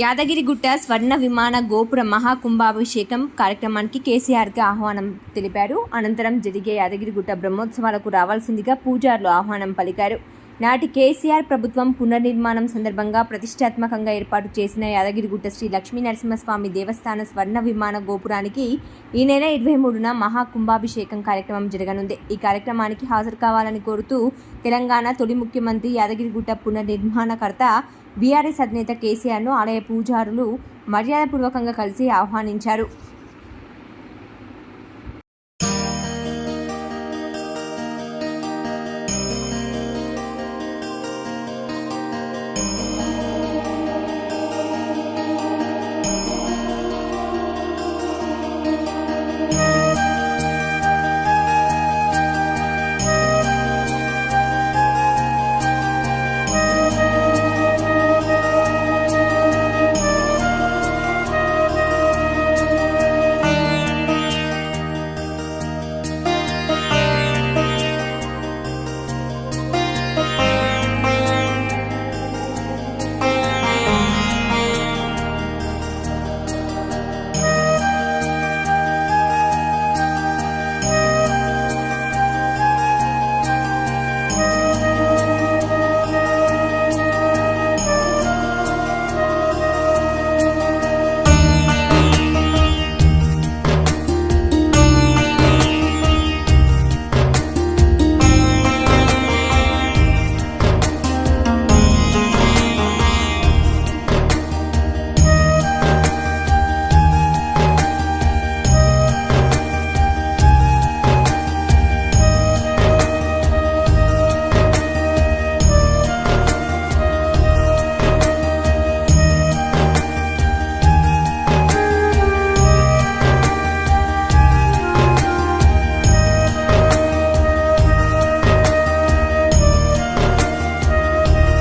యాదగిరిగుట్ట స్వర్ణ విమాన గోపుర మహాకుంభాభిషేకం కార్యక్రమానికి కేసీఆర్కి ఆహ్వానం తెలిపారు. అనంతరం జరిగే యాదగిరిగుట్ట బ్రహ్మోత్సవాలకు రావాల్సిందిగా పూజారులు ఆహ్వానం పలికారు. నాటి కేసీఆర్ ప్రభుత్వం పునర్నిర్మాణం సందర్భంగా ప్రతిష్టాత్మకంగా ఏర్పాటు చేసిన యాదగిరిగుట్ట శ్రీ లక్ష్మీ నరసింహస్వామి దేవస్థాన స్వర్ణ విమాన గోపురానికి ఈ నెల ఇరవై మూడున మహాకుంభాభిషేకం కార్యక్రమం జరగనుంది. ఈ కార్యక్రమానికి హాజరు కావాలని కోరుతూ తెలంగాణ తొలి ముఖ్యమంత్రి యాదగిరిగుట్ట పునర్నిర్మాణకర్త బీఆర్ఎస్ అధినేత కేసీఆర్ను ఆలయ పూజారులు మర్యాదపూర్వకంగా కలిసి ఆహ్వానించారు.